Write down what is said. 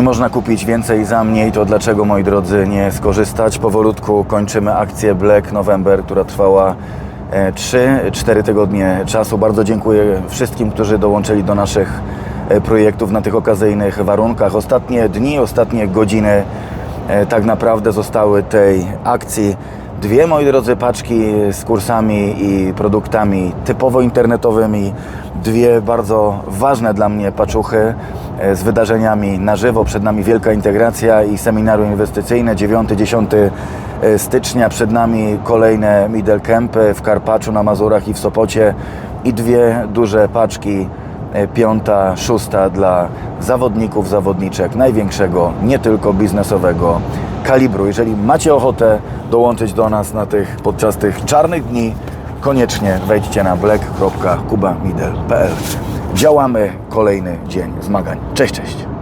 Nie można kupić więcej za mniej, to dlaczego, moi drodzy, nie skorzystać? Powolutku kończymy akcję Black November, która trwała 3-4 tygodnie czasu. Bardzo dziękuję wszystkim, którzy dołączyli do naszych e, projektów na tych okazyjnych warunkach. Ostatnie dni, ostatnie godziny e, tak naprawdę zostały tej akcji. Dwie, moi drodzy, paczki z kursami i produktami typowo internetowymi. Dwie bardzo ważne dla mnie paczuchy e, z wydarzeniami na żywo. Przed nami wielka integracja i seminarium inwestycyjne 9-10 stycznia. Przed nami kolejne middle campy w Karpaczu, na Mazurach i w Sopocie. I dwie duże paczki e, piąta, szósta dla zawodników, zawodniczek największego, nie tylko biznesowego kalibru. Jeżeli macie ochotę dołączyć do nas na tych, podczas tych czarnych dni, koniecznie wejdźcie na black.kubamidel.pl. Działamy kolejny dzień zmagań. Cześć, cześć.